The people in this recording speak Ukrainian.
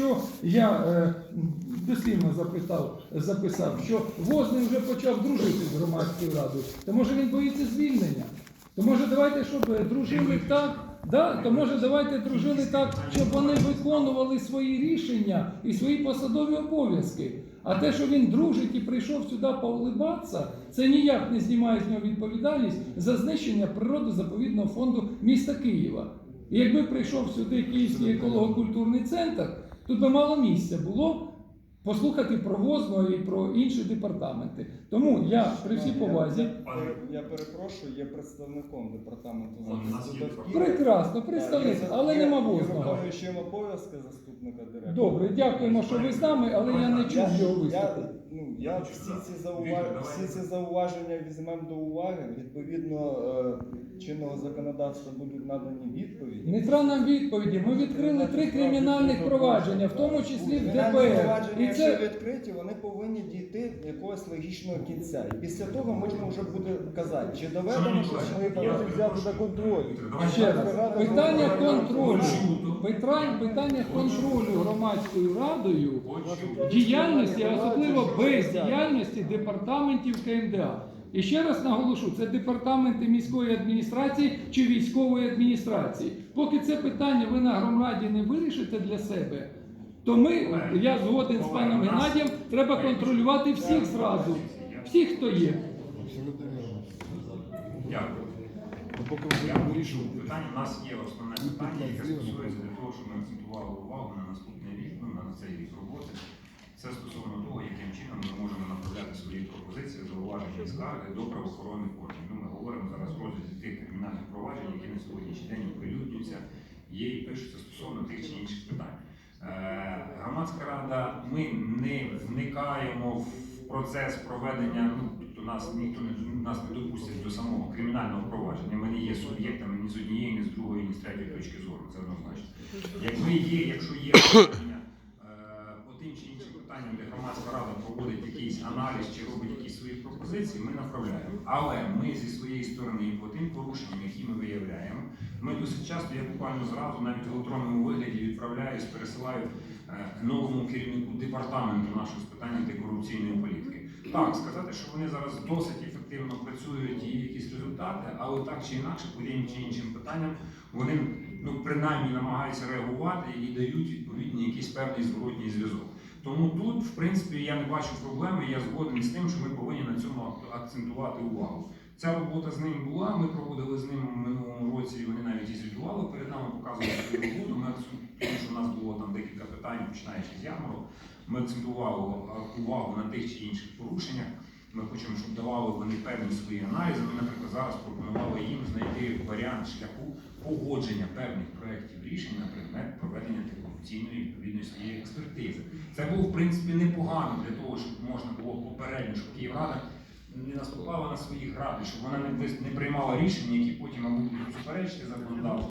якщо я е, дослівно запитав, записав, що Возний вже почав дружити з громадською радою, то може він боїться звільнення? То може давайте, щоб е, дружили так, да? то може давайте дружили так, щоб вони виконували свої рішення і свої посадові обов'язки. А те, що він дружить і прийшов сюди поулибатися, це ніяк не знімає з нього відповідальність за знищення природозаповідного фонду міста Києва. І якби прийшов сюди Київський еколого-культурний центр, тут би мало місця було послухати про ГОЗНО і про інші департаменти. Тому я при всій повазі. Пане, я перепрошую, є представником департаменту захисту довкілля. Прекрасно, представник, але нема Возного. Виконуючим обов'язки заступника директора. Добре, дякуємо, що ви з нами, але я не чув Я, його виступу. Ну, я всі ці, зауваження, всі ці зауваження візьмемо до уваги. Відповідно е, чинного законодавства будуть надані відповіді. Не треба нам відповіді. Ми відкрили три кримінальних провадження, в тому числі в Кримінальні ДБР. провадження, І якщо це відкриті, вони повинні дійти якогось логічного кінця. І після того можна вже буде казати, чи доведено, Шановні що колеги, я повинні взяти до контролю. Давайте ще раз питання контролю. Питання, питання контролю громадською радою Почув. діяльності, а особливо бездіяльності департаментів КМДА. І ще раз наголошу, це департаменти міської адміністрації чи військової адміністрації. Поки це питання ви на громаді не вирішите для себе, то ми, я згоден з паном Геннадієм, треба контролювати всіх зразу, всіх, хто є. Дякую. Я вирішую питання. У нас є основне питання, яке стосується для того, щоб ми акцентували увагу на наступний рік, ну на цей рік роботи. Це стосовно того, яким чином ми можемо направляти свої пропозиції, скарги до правоохоронних органів. Ну, ми говоримо зараз в розгляді тих кримінальних проваджень, які на сьогоднішній день оприлюднюються, є і пишуться стосовно тих чи інших питань. Е, Громадська рада, ми не вникаємо в процес проведення. Ну тобто нас ніхто не нас не допустить до самого кримінального провадження. Ми не є суб'єктами ні з однієї, ні з другої, ні з третьої точки зору. Це однозначно. Якби є, якщо є питання е, по тим чи іншим питанням, де громадська рада проводить якийсь аналіз чи робить якісь свої пропозиції, ми направляємо. Але ми зі своєї сторони по тим порушенням, які ми виявляємо, ми досить часто, я буквально зразу навіть в електронному вигляді відправляюсь, пересилаю е, новому керівнику департаменту нашого з питань антикорупційної політики. Так, сказати, що вони зараз досить ефективно працюють і якісь результати, але так чи інакше, по тим чи іншим питанням, вони ну принаймні намагаються реагувати і дають відповідні якийсь певний зворотній зв'язок. Тому тут, в принципі, я не бачу проблеми. Я згоден з тим, що ми повинні на цьому акцентувати увагу. Ця робота з ним була. Ми проводили з ним в минулому році. і Вони навіть і звітували перед нами, показували свою роботу. Ми тому що у нас було там декілька питань, починаючи з ярмарок. Ми акцентували увагу на тих чи інших порушеннях. Ми хочемо, щоб давали вони певні свої аналізи. Ми, наприклад, зараз пропонували їм знайти варіант шляху погодження певних проєктів рішень на предмет проведення антикорупційної експертизи. Це було в принципі непогано для того, щоб можна було попередньо, щоб Київрада не наступала на свої гради, щоб вона не, приймала рішення, які потім мабуть, будуть суперечити законодавству.